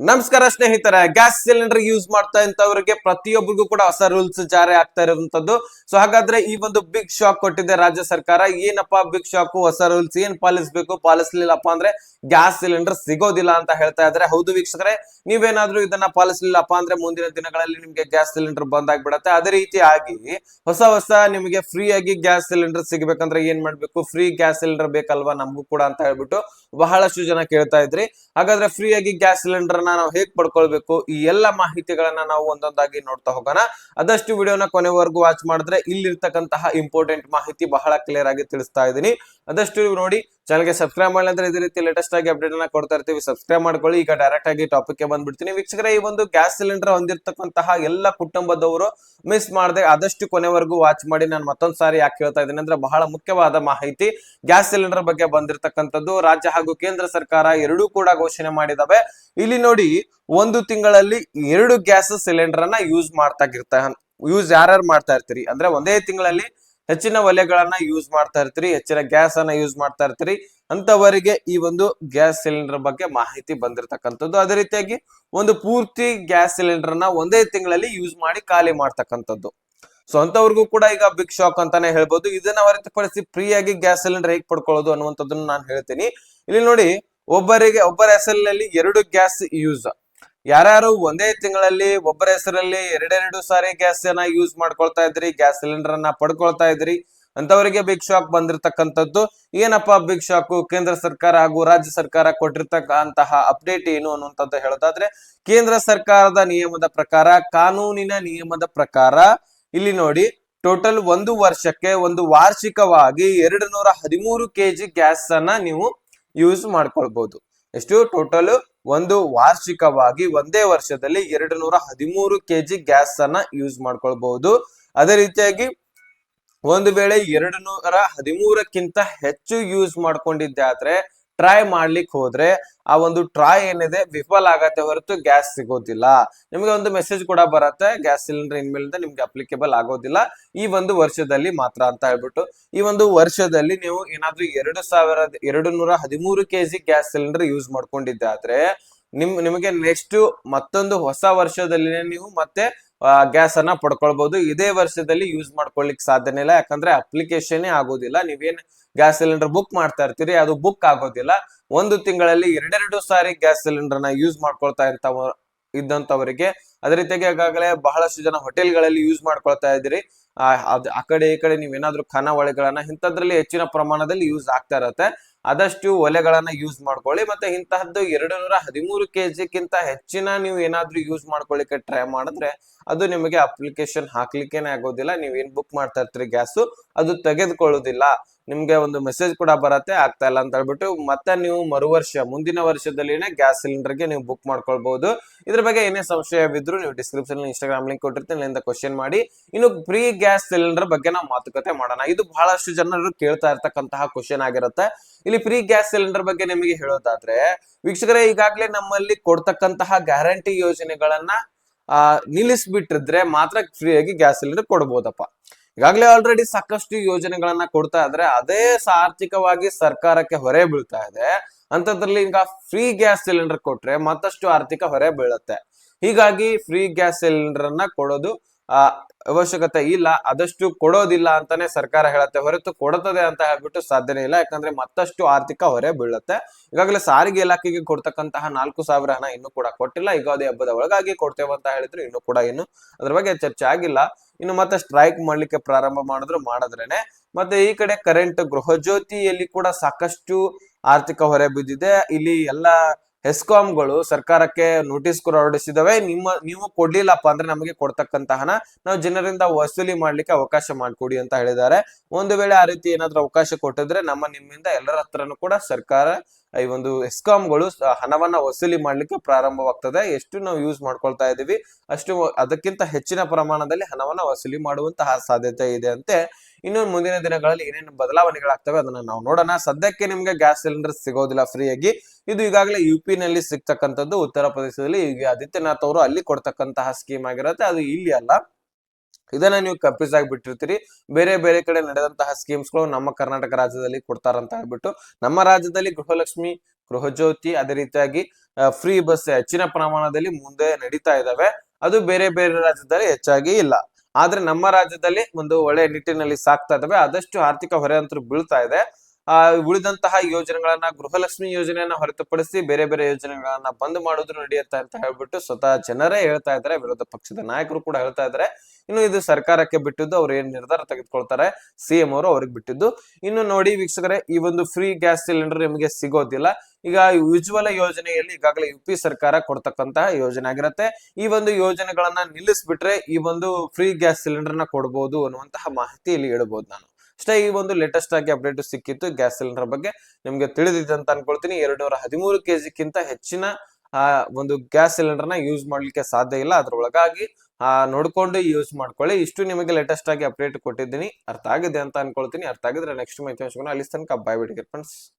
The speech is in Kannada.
ನಮಸ್ಕಾರ ಸ್ನೇಹಿತರೆ, ಗ್ಯಾಸ್ ಸಿಲಿಂಡರ್ ಯೂಸ್ ಮಾಡ್ತಾ ಇಂಥವ್ರಿಗೆ ಪ್ರತಿಯೊಬ್ಬರಿಗೂ ಕೂಡ ಹೊಸ ರೂಲ್ಸ್ ಜಾರಿ ಆಗ್ತಾ ಇರುವಂತದ್ದು ಸೊ ಹಾಗಾದ್ರೆ ಈ ಒಂದು ಬಿಗ್ ಶಾಕ್ ಕೊಟ್ಟಿದೆ ರಾಜ್ಯ ಸರ್ಕಾರ. ಏನಪ್ಪಾ ಬಿಗ್ ಶಾಕ್ ಹೊಸ ರೂಲ್ಸ್ ಏನ್ ಪಾಲಿಸಬೇಕು? ಪಾಲಿಸ್ಲಿಲ್ಲಪ್ಪ ಅಂದ್ರೆ ಗ್ಯಾಸ್ ಸಿಲಿಂಡರ್ ಸಿಗೋದಿಲ್ಲ ಅಂತ ಹೇಳ್ತಾ ಇದ್ರೆ ಹೌದು ವೀಕ್ಷಕರೇ, ನೀವೇನಾದ್ರೂ ಇದನ್ನ ಪಾಲಿಸ್ಲಿಲ್ಲಪ್ಪ ಅಂದ್ರೆ ಮುಂದಿನ ದಿನಗಳಲ್ಲಿ ನಿಮ್ಗೆ ಗ್ಯಾಸ್ ಸಿಲಿಂಡರ್ ಬಂದ್ ಆಗ್ಬಿಡತ್ತೆ ಅದೇ ರೀತಿಯಾಗಿ ಹೊಸ ಹೊಸ ನಿಮಗೆ ಫ್ರೀ ಆಗಿ ಗ್ಯಾಸ್ ಸಿಲಿಂಡರ್ ಸಿಗ್ಬೇಕಂದ್ರೆ ಏನ್ ಮಾಡ್ಬೇಕು? ಫ್ರೀ ಗ್ಯಾಸ್ ಸಿಲಿಂಡರ್ ಬೇಕಲ್ವಾ ನಮಗೂ ಕೂಡ ಅಂತ ಹೇಳ್ಬಿಟ್ಟು ಬಹಳಷ್ಟು ಜನ ಕೇಳ್ತಾ ಇದ್ರಿ. ಹಾಗಾದ್ರೆ ಫ್ರೀ ಆಗಿ ಗ್ಯಾಸ್ ಸಿಲಿಂಡರ್ ನ ನಾವು ಹೇಗ್ ಪಡ್ಕೊಳ್ಬೇಕು? ಈ ಎಲ್ಲ ಮಾಹಿತಿಗಳನ್ನ ನಾವು ಒಂದೊಂದಾಗಿ ನೋಡ್ತಾ ಹೋಗೋಣ. ಆದಷ್ಟು ವಿಡಿಯೋನ ಕೊನೆವರೆಗೂ ವಾಚ್ ಮಾಡಿದ್ರೆ ಇಲ್ಲಿರ್ತಕ್ಕಂತಹ ಇಂಪಾರ್ಟೆಂಟ್ ಮಾಹಿತಿ ಬಹಳ ಕ್ಲಿಯರ್ ಆಗಿ ತಿಳಿಸ್ತಾ ಇದ್ದೀನಿ. ಆದಷ್ಟು ನೋಡಿ ಚಾನಲ್ಗೆ ಸಬ್ಸ್ಕ್ರೈಬ್ ಮಾಡಿದ್ರೆ ಇದೇ ರೀತಿ ಲೇಟೆಸ್ಟ್ ಆಗಿ ಅಪ್ಡೇಟ್ ಅನ್ನ ಕೊಡ್ತಾ ಇರ್ತೀವಿ. ಸಬ್ಸ್ಕ್ರೈಬ್ ಮಾಡ್ಕೊಳ್ಳಿ. ಈಗ ಡೈರೆಕ್ಟ್ ಆಗಿ ಟಾಪಿಕ್ಗೆ ಬಂದ್ಬಿಡ್ತೀನಿ. ವೀಕ್ಷಕರ, ಈ ಒಂದು ಗ್ಯಾಸ್ ಸಿಲಿಂಡರ್ ಹೊಂದಿರತಕ್ಕಂತಹ ಎಲ್ಲ ಕುಟುಂಬದವರು ಮಿಸ್ ಮಾಡದೆ ಆದಷ್ಟು ಕೊನೆವರೆಗೂ ವಾಚ್ ಮಾಡಿ. ನಾನು ಮತ್ತೊಂದ್ ಸಾರಿ ಯಾಕೆ ಹೇಳ್ತಾ ಇದ್ದೀನಿ ಅಂದ್ರೆ ಬಹಳ ಮುಖ್ಯವಾದ ಮಾಹಿತಿ ಗ್ಯಾಸ್ ಸಿಲಿಂಡರ್ ಬಗ್ಗೆ ಬಂದಿರತಕ್ಕಂಥದ್ದು. ರಾಜ್ಯ ಹಾಗೂ ಕೇಂದ್ರ ಸರ್ಕಾರ ಎರಡೂ ಕೂಡ ಘೋಷಣೆ ಮಾಡಿದಾವೆ. ಇಲ್ಲಿ ನೋಡಿ ಒಂದು ತಿಂಗಳಲ್ಲಿ ಎರಡು ಗ್ಯಾಸ್ ಸಿಲಿಂಡರ್ ಅನ್ನ ಯೂಸ್ ಮಾಡ್ತಾ ಇರ್ತಾ ಯೂಸ್ ಯಾರ್ಯಾರು ಮಾಡ್ತಾ ಇರ್ತೀರಿ? ಅಂದ್ರೆ ಒಂದೇ ತಿಂಗಳಲ್ಲಿ ಹೆಚ್ಚಿನ ಒಲೆಗಳನ್ನ ಯೂಸ್ ಮಾಡ್ತಾ ಇರ್ತೀರಿ, ಹೆಚ್ಚಿನ ಗ್ಯಾಸ್ ಅನ್ನ ಯೂಸ್ ಮಾಡ್ತಾ ಇರ್ತೀರಿ. ಅಂತವರಿಗೆ ಈ ಒಂದು ಗ್ಯಾಸ್ ಸಿಲಿಂಡರ್ ಬಗ್ಗೆ ಮಾಹಿತಿ ಬಂದಿರತಕ್ಕಂಥದ್ದು. ಅದೇ ರೀತಿಯಾಗಿ ಒಂದು ಪೂರ್ತಿ ಗ್ಯಾಸ್ ಸಿಲಿಂಡರ್ ಅನ್ನ ಒಂದೇ ತಿಂಗಳಲ್ಲಿ ಯೂಸ್ ಮಾಡಿ ಖಾಲಿ ಮಾಡ್ತಕ್ಕಂಥದ್ದು. ಸೊ ಅಂತವ್ರಿಗೂ ಕೂಡ ಈಗ ಬಿಗ್ ಶಾಕ್ ಅಂತಾನೆ ಹೇಳ್ಬೋದು. ಇದನ್ನ ಹೊರತುಪಡಿಸಿ ಫ್ರೀಯಾಗಿ ಗ್ಯಾಸ್ ಸಿಲಿಂಡರ್ ಹೇಗೆ ಪಡ್ಕೊಳ್ಳೋದು ಅನ್ನುವಂಥದ್ದನ್ನ ನಾನು ಹೇಳ್ತೀನಿ. ಇಲ್ಲಿ ನೋಡಿ ಒಬ್ಬರಿಗೆ, ಒಬ್ಬರ ಹೆಸರಿನಲ್ಲಿ ಎರಡು ಗ್ಯಾಸ್ ಯೂಸ್. ಯಾರ್ಯಾರು ಒಂದೇ ತಿಂಗಳಲ್ಲಿ ಒಬ್ಬರ ಹೆಸರಲ್ಲಿ ಎರಡೆರಡು ಸಾರಿ ಗ್ಯಾಸ್ ಅನ್ನ ಯೂಸ್ ಮಾಡ್ಕೊಳ್ತಾ ಇದ್ರಿ, ಗ್ಯಾಸ್ ಸಿಲಿಂಡರ್ ಅನ್ನ ಪಡ್ಕೊಳ್ತಾ ಇದ್ರಿ ಅಂತವರಿಗೆ ಬಿಗ್ ಶಾಕ್ ಬಂದಿರತಕ್ಕಂಥದ್ದು. ಏನಪ್ಪಾ ಬಿಗ್ ಶಾಕ್? ಕೇಂದ್ರ ಸರ್ಕಾರ ಹಾಗೂ ರಾಜ್ಯ ಸರ್ಕಾರ ಕೊಟ್ಟಿರ್ತಕ್ಕಂತಹ ಅಪ್ಡೇಟ್ ಏನು ಅನ್ನುವಂಥದ್ದು ಹೇಳೋದಾದ್ರೆ, ಕೇಂದ್ರ ಸರ್ಕಾರದ ನಿಯಮದ ಪ್ರಕಾರ, ಕಾನೂನಿನ ನಿಯಮದ ಪ್ರಕಾರ, ಇಲ್ಲಿ ನೋಡಿ, ಟೋಟಲ್ ಒಂದು ವರ್ಷಕ್ಕೆ ಒಂದು ವಾರ್ಷಿಕವಾಗಿ ಎರಡು ನೂರ ಹದಿಮೂರು ಕೆಜಿ ಗ್ಯಾಸ್ ಅನ್ನ ನೀವು ಯೂಸ್ ಮಾಡ್ಕೊಳ್ಬಹುದು ಎಷ್ಟು ಟೋಟಲ್ ಒಂದು ವಾರ್ಷಿಕವಾಗಿ ಒಂದೇ ವರ್ಷದಲ್ಲಿ ಎರಡು ನೂರ ಹದಿಮೂರು ಕೆಜಿ ಗ್ಯಾಸ್ ಅನ್ನ ಯೂಸ್ ಮಾಡ್ಕೊಳ್ಬಹುದು ಅದೇ ರೀತಿಯಾಗಿ ಒಂದು ವೇಳೆ ಎರಡು ನೂರ ಹದಿಮೂರಕ್ಕಿಂತ ಹೆಚ್ಚು ಯೂಸ್ ಮಾಡ್ಕೊಂಡಿದ್ದೆ ಆದ್ರೆ ಟ್ರೈ ಮಾಡ್ಲಿಕ್ಕೆ ಹೋದ್ರೆ ಆ ಒಂದು ಟ್ರೈ ಏನಿದೆ ವಿಫಲ ಆಗತ್ತೆ ಹೊರತು ಗ್ಯಾಸ್ ಸಿಗೋದಿಲ್ಲ. ನಿಮಗೆ ಒಂದು ಮೆಸೇಜ್ ಕೂಡ ಬರುತ್ತೆ ಗ್ಯಾಸ್ ಸಿಲಿಂಡರ್ ಇನ್ಮೇಲಿಂದ ನಿಮ್ಗೆ ಅಪ್ಲಿಕೇಬಲ್ ಆಗೋದಿಲ್ಲ. ಈ ಒಂದು ವರ್ಷದಲ್ಲಿ ಮಾತ್ರ ಅಂತ ಹೇಳ್ಬಿಟ್ಟು, ಈ ಒಂದು ವರ್ಷದಲ್ಲಿ ನೀವು ಏನಾದ್ರೂ ಎರಡು ಸಾವಿರದ ಎರಡು ನೂರ ಹದಿಮೂರು ಕೆಜಿ ಗ್ಯಾಸ್ ಸಿಲಿಂಡರ್ ಯೂಸ್ ಮಾಡ್ಕೊಂಡಿದ್ದಾದ್ರೆ, ನಿಮ್, ನಿಮಗೆ ನೆಕ್ಸ್ಟ್ ಮತ್ತೊಂದು ಹೊಸ ವರ್ಷದಲ್ಲಿ ನೀವು ಮತ್ತೆ ಗ್ಯಾಸ್ ಅನ್ನ ಪಡ್ಕೊಳ್ಬಹುದು ಇದೇ ವರ್ಷದಲ್ಲಿ ಯೂಸ್ ಮಾಡ್ಕೊಳ್ಳಿಕ್ ಸಾಧ್ಯನೇ ಇಲ್ಲ. ಯಾಕಂದ್ರೆ ಅಪ್ಲಿಕೇಶನ್ ಆಗೋದಿಲ್ಲ. ನೀವೇನ್ ಗ್ಯಾಸ್ ಸಿಲಿಂಡರ್ ಬುಕ್ ಮಾಡ್ತಾ ಇರ್ತೀರಿ, ಅದು ಬುಕ್ ಆಗೋದಿಲ್ಲ. ಒಂದು ತಿಂಗಳಲ್ಲಿ ಎರಡೆರಡು ಸಾರಿ ಗ್ಯಾಸ್ ಸಿಲಿಂಡರ್ನ ಯೂಸ್ ಮಾಡ್ಕೊಳ್ತಾ ಇರ್ತಾವ, ಇದ್ದಂತವರಿಗೆ. ಅದೇ ರೀತಿಯಾಗಿ ಈಗಾಗಲೇ ಬಹಳಷ್ಟು ಜನ ಹೋಟೆಲ್ಗಳಲ್ಲಿ ಯೂಸ್ ಮಾಡ್ಕೊಳ್ತಾ ಇದ್ದೀರಿ. ಆ ಕಡೆ ಈ ಕಡೆ ನೀವೇನಾದ್ರೂ ಖಾನಾವಳಿಗಳನ್ನ, ಇಂಥದ್ರಲ್ಲಿ ಹೆಚ್ಚಿನ ಪ್ರಮಾಣದಲ್ಲಿ ಯೂಸ್ ಆಗ್ತಾ ಇರತ್ತೆ. ಆದಷ್ಟು ಒಲೆಗಳನ್ನ ಯೂಸ್ ಮಾಡ್ಕೊಳ್ಳಿ ಮತ್ತೆ ಇಂತಹದ್ದು ಎರಡು ನೂರ ಹದಿಮೂರು ಕೆಜಿಕ್ಕಿಂತ ಹೆಚ್ಚಿನ ನೀವು ಏನಾದ್ರೂ ಯೂಸ್ ಮಾಡ್ಕೊಳ್ಳಿಕ್ಕೆ ಟ್ರೈ ಮಾಡಿದ್ರೆ ಅದು ನಿಮಗೆ ಅಪ್ಲಿಕೇಶನ್ ಹಾಕ್ಲಿಕ್ಕೇನೆ ಆಗೋದಿಲ್ಲ. ನೀವ್ ಏನ್ ಬುಕ್ ಮಾಡ್ತಾ ಇರ್ತೀರಿ ಗ್ಯಾಸು ಅದು ತೆಗೆದುಕೊಳ್ಳೋದಿಲ್ಲ ನಿಮ್ಗೆ ಒಂದು ಮೆಸೇಜ್ ಕೂಡ ಬರತ್ತೆ, ಆಗ್ತಾ ಇಲ್ಲ ಅಂತ ಹೇಳ್ಬಿಟ್ಟು ಮತ್ತೆ ನೀವು ಮರು ವರ್ಷ ಮುಂದಿನ ವರ್ಷದಲ್ಲಿನೇ ಗ್ಯಾಸ್ ಸಿಲಿಂಡರ್ಗೆ ನೀವು ಬುಕ್ ಮಾಡ್ಕೊಳ್ಬಹುದು ಇದ್ರ ಬಗ್ಗೆ ಏನೇ ಸಂಶಯವಿದ್ರು ನೀವು ಡಿಸ್ಕ್ರಿಪ್ಷನ್ ಇನ್ಸ್ಟಾಗ್ರಾಮ್ ಲಿಂಕ್ ಕೊಟ್ಟಿರ್ತೀನಿ, ಅಲ್ಲಿಂದ ಕ್ವಶನ್ ಮಾಡಿ. ಇನ್ನು ಫ್ರೀ ಗ್ಯಾಸ್ ಸಿಲಿಂಡರ್ ಬಗ್ಗೆ ನಾವು ಮಾತುಕತೆ ಮಾಡೋಣ. ಇದು ಬಹಳಷ್ಟು ಜನರು ಕೇಳ್ತಾ ಇರ್ತಕ್ಕಂತಹ ಕ್ವಶನ್ ಆಗಿರುತ್ತೆ. ಇಲ್ಲಿ ಫ್ರೀ ಗ್ಯಾಸ್ ಸಿಲಿಂಡರ್ ಬಗ್ಗೆ ನಿಮಗೆ ಹೇಳೋದಾದ್ರೆ, ವೀಕ್ಷಕರೇ, ಈಗಾಗಲೇ ನಮ್ಮಲ್ಲಿ ಕೊಡ್ತಕ್ಕಂತಹ ಗ್ಯಾರಂಟಿ ಯೋಜನೆಗಳನ್ನ, ಆ, ನಿಲ್ಲಿಸ್ಬಿಟ್ಟಿದ್ರೆ ಮಾತ್ರ ಫ್ರೀ ಆಗಿ ಗ್ಯಾಸ್ ಸಿಲಿಂಡರ್ ಕೊಡ್ಬೋದಪ್ಪ. ಈಗಾಗಲೇ ಆಲ್ರೆಡಿ ಸಾಕಷ್ಟು ಯೋಜನೆಗಳನ್ನ ಕೊಡ್ತಾ ಇದ್ರೆ. ಅದೇ ಆರ್ಥಿಕವಾಗಿ ಸರ್ಕಾರಕ್ಕೆ ಹೊರೆ ಬೀಳ್ತಾ ಇದೆ. ಅಂತದ್ರಲ್ಲಿ ಈಗ ಫ್ರೀ ಗ್ಯಾಸ್ ಸಿಲಿಂಡರ್ ಕೊಟ್ರೆ ಮತ್ತಷ್ಟು ಆರ್ಥಿಕ ಹೊರೆ ಬೀಳುತ್ತೆ. ಹೀಗಾಗಿ ಫ್ರೀ ಗ್ಯಾಸ್ ಸಿಲಿಂಡರ್ ಅನ್ನ ಕೊಡೋದು ಆ, ಅವಶ್ಯಕತೆ ಇಲ್ಲ, ಆದಷ್ಟು ಕೊಡೋದಿಲ್ಲ ಅಂತಾನೆ ಸರ್ಕಾರ ಹೇಳುತ್ತೆ ಹೊರತು ಕೊಡುತ್ತದೆ ಅಂತ ಹೇಳ್ಬಿಟ್ಟು ಸಾಧ್ಯನೇ ಇಲ್ಲ. ಯಾಕಂದ್ರೆ ಮತ್ತಷ್ಟು ಆರ್ಥಿಕ ಹೊರೆ ಬೀಳುತ್ತೆ. ಈಗಾಗಲೇ ಸಾರಿಗೆ ಇಲಾಖೆಗೆ ಕೊಡ್ತಕ್ಕಂತಹ ನಾಲ್ಕು ಸಾವಿರ ಹಣ ಇನ್ನೂ ಕೂಡ ಕೊಟ್ಟಿಲ್ಲ. ಯುಗಾದಿ ಹಬ್ಬದ ಒಳಗಾಗಿ ಕೊಡ್ತೇವೆ ಅಂತ ಹೇಳಿದ್ರು, ಇನ್ನು ಕೂಡ ಇನ್ನು ಅದ್ರ ಬಗ್ಗೆ ಚರ್ಚೆ ಆಗಿಲ್ಲ. ಇನ್ನು ಮತ್ತೆ ಸ್ಟ್ರೈಕ್ ಮಾಡ್ಲಿಕ್ಕೆ ಪ್ರಾರಂಭ ಮಾಡಿದ್ರು ಮಾಡಿದ್ರೇನೆ. ಮತ್ತೆ ಈ ಕಡೆ ಕರೆಂಟ್ ಗೃಹಜ್ಯೋತಿಯಲ್ಲಿ ಕೂಡ ಸಾಕಷ್ಟು ಆರ್ಥಿಕ ಹೊರೆ ಬಿದ್ದಿದೆ. ಇಲ್ಲಿ ಎಲ್ಲ ಹೆಸ್ಕಾಂಗಳು ಸರ್ಕಾರಕ್ಕೆ ನೋಟಿಸ್ ಕೂಡ ಹೊರಡಿಸಿದವೆ ನಿಮ್ಮ, ನೀವು ಕೊಡ್ಲಿಲ್ಲಪ್ಪ ಅಂದ್ರೆ ನಮಗೆ ಕೊಡ್ತಕ್ಕಂತ ಹಣ ನಾವು ಜನರಿಂದ ವಸೂಲಿ ಮಾಡ್ಲಿಕ್ಕೆ ಅವಕಾಶ ಮಾಡಿಕೊಡಿ ಅಂತ ಹೇಳಿದ್ದಾರೆ. ಒಂದು ವೇಳೆ ಆ ರೀತಿ ಏನಾದ್ರೂ ಅವಕಾಶ ಕೊಟ್ಟಿದ್ರೆ ನಮ್ಮ ನಿಮ್ಮಿಂದ ಎಲ್ಲರ ಹತ್ರನೂ ಕೂಡ ಸರ್ಕಾರ ಈ ಒಂದು ಎಸ್ಕಾಮ್ಗಳು ಹಣವನ್ನ ವಸೂಲಿ ಮಾಡ್ಲಿಕ್ಕೆ ಪ್ರಾರಂಭವಾಗ್ತದೆ. ಎಷ್ಟು ನಾವು ಯೂಸ್ ಮಾಡ್ಕೊಳ್ತಾ ಇದೀವಿ ಅಷ್ಟು ಅದಕ್ಕಿಂತ ಹೆಚ್ಚಿನ ಪ್ರಮಾಣದಲ್ಲಿ ಹಣವನ್ನ ವಸೂಲಿ ಮಾಡುವಂತಹ ಸಾಧ್ಯತೆ ಇದೆ ಅಂತೆ. ಇನ್ನು ಮುಂದಿನ ದಿನಗಳಲ್ಲಿ ಏನೇನು ಬದಲಾವಣೆಗಳಾಗ್ತವೆ ಅದನ್ನ ನಾವು ನೋಡೋಣ. ಸದ್ಯಕ್ಕೆ ನಿಮ್ಗೆ ಗ್ಯಾಸ್ ಸಿಲಿಂಡರ್ ಸಿಗೋದಿಲ್ಲ ಫ್ರೀಯಾಗಿ. ಇದು ಈಗಾಗಲೇ ಯು ಪಿ ನಲ್ಲಿ ಸಿಗ್ತಕ್ಕಂಥದ್ದು ಉತ್ತರ ಪ್ರದೇಶದಲ್ಲಿ ಆದಿತ್ಯನಾಥ್ ಅವರು ಅಲ್ಲಿ ಕೊಡ್ತಕ್ಕಂತಹ ಸ್ಕೀಮ್ ಆಗಿರುತ್ತೆ. ಅದು ಇಲ್ಲಿ ಅಲ್ಲ. ಇದನ್ನ ನೀವು ಕನ್ಫ್ಯೂಸ್ ಆಗಿ ಬಿಟ್ಟಿರ್ತೀರಿ ಬೇರೆ ಬೇರೆ ಕಡೆ ನಡೆದಂತಹ ಸ್ಕೀಮ್ಸ್ಗಳು ನಮ್ಮ ಕರ್ನಾಟಕ ರಾಜ್ಯದಲ್ಲಿ ಕೊಡ್ತಾರಂತ ಹೇಳ್ಬಿಟ್ಟು ನಮ್ಮ ರಾಜ್ಯದಲ್ಲಿ ಗೃಹಲಕ್ಷ್ಮಿ, ಗೃಹಜ್ಯೋತಿ ಅದೇ ರೀತಿಯಾಗಿ ಫ್ರೀ ಬಸ್ ಹೆಚ್ಚಿನ ಪ್ರಮಾಣದಲ್ಲಿ ಮುಂದೆ ನಡೀತಾ ಇದಾವೆ. ಅದು ಬೇರೆ ಬೇರೆ ರಾಜ್ಯದಲ್ಲಿ ಹೆಚ್ಚಾಗಿ ಇಲ್ಲ. ಆದ್ರೆ ನಮ್ಮ ರಾಜ್ಯದಲ್ಲಿ ಒಂದು ಒಳ್ಳೆ ನಿಟ್ಟಿನಲ್ಲಿ ಸಾಕ್ತಾ ಇದಾವೆ. ಆದಷ್ಟು ಆರ್ಥಿಕ ಹೊರೆ ಅಂತೂ ಬೀಳ್ತಾ ಇದೆ. ಆ, ಉಳಿದಂತಹ ಯೋಜನೆಗಳನ್ನ, ಗೃಹಲಕ್ಷ್ಮಿ ಯೋಜನೆಯನ್ನ ಹೊರತುಪಡಿಸಿ ಬೇರೆ ಬೇರೆ ಯೋಜನೆಗಳನ್ನ ಬಂದ್ ಮಾಡೋದು ನಡೆಯುತ್ತೆ ಅಂತ ಹೇಳ್ಬಿಟ್ಟು ಸ್ವತಃ ಜನರೇ ಹೇಳ್ತಾ ಇದ್ದಾರೆ ವಿರೋಧ ಪಕ್ಷದ ನಾಯಕರು ಕೂಡ ಹೇಳ್ತಾ ಇದ್ದಾರೆ ಇನ್ನು ಇದು ಸರ್ಕಾರಕ್ಕೆ ಬಿಟ್ಟಿದ್ದು ಅವ್ರು ಏನ್ ನಿರ್ಧಾರ ತೆಗೆದುಕೊಳ್ತಾರೆ ಸಿಎಂ ಅವರು ಅವ್ರಿಗೆ ಬಿಟ್ಟಿದ್ದು. ಇನ್ನು ನೋಡಿ ವೀಕ್ಷಕರೇ, ಈ ಒಂದು ಫ್ರೀ ಗ್ಯಾಸ್ ಸಿಲಿಂಡರ್ ನಿಮಗೆ ಸಿಗೋದಿಲ್ಲ. ಈಗ ಉಜ್ವಲ ಯೋಜನೆಯಲ್ಲಿ ಈಗಾಗಲೇ ಯು ಪಿ ಸರ್ಕಾರ ಕೊಡ್ತಕ್ಕಂತಹ ಯೋಜನೆ ಆಗಿರುತ್ತೆ. ಈ ಒಂದು ಯೋಜನೆಗಳನ್ನ ನಿಲ್ಲಿಸ್ಬಿಟ್ರೆ ಈ ಒಂದು ಫ್ರೀ ಗ್ಯಾಸ್ ಸಿಲಿಂಡರ್ನ ಕೊಡ್ಬೋದು ಅನ್ನುವಂತಹ ಮಾಹಿತಿ ಇಲ್ಲಿ ಹೇಳ್ಬೋದು ನಾನು. ಅಷ್ಟೇ, ಈ ಒಂದು ಲೇಟೆಸ್ಟ್ ಆಗಿ ಅಪ್ಡೇಟ್ ಸಿಕ್ಕಿತ್ತು ಗ್ಯಾಸ್ ಸಿಲಿಂಡರ್ ಬಗ್ಗೆ. ನಿಮ್ಗೆ ತಿಳಿದಿದೆ ಅಂತ ಅನ್ಕೊಳ್ತೀನಿ ಎರಡು ನೂರ ಹದಿಮೂರು ಕೆಜಿಕ್ಕಿಂತ ಹೆಚ್ಚಿನ ಆ ಒಂದು ಗ್ಯಾಸ್ ಸಿಲಿಂಡರ್ನ ಯೂಸ್ ಮಾಡ್ಲಿಕ್ಕೆ ಸಾಧ್ಯ ಇಲ್ಲ. ಅದ್ರೊಳಗಾಗಿ, ಆ, ನೋಡ್ಕೊಂಡು ಯೂಸ್ ಮಾಡ್ಕೊಳ್ಳಿ. ಇಷ್ಟು ನಿಮಗೆ ಲೇಟೆಸ್ಟ್ ಆಗಿ ಅಪ್ಡೇಟ್ ಕೊಟ್ಟಿದ್ದೀನಿ. ಅರ್ಥ ಆಗಿದೆ ಅಂತ ಅನ್ಕೊಳ್ತೀನಿ. ಅರ್ಥ ಆಗಿದ್ರೆ ನೆಕ್ಸ್ಟ್ ಮೈ ಅಲ್ಲಿ ತನಕ ಬಾಯ್ ಬಿಡಿ ಫ್ರೆಂಡ್ಸ್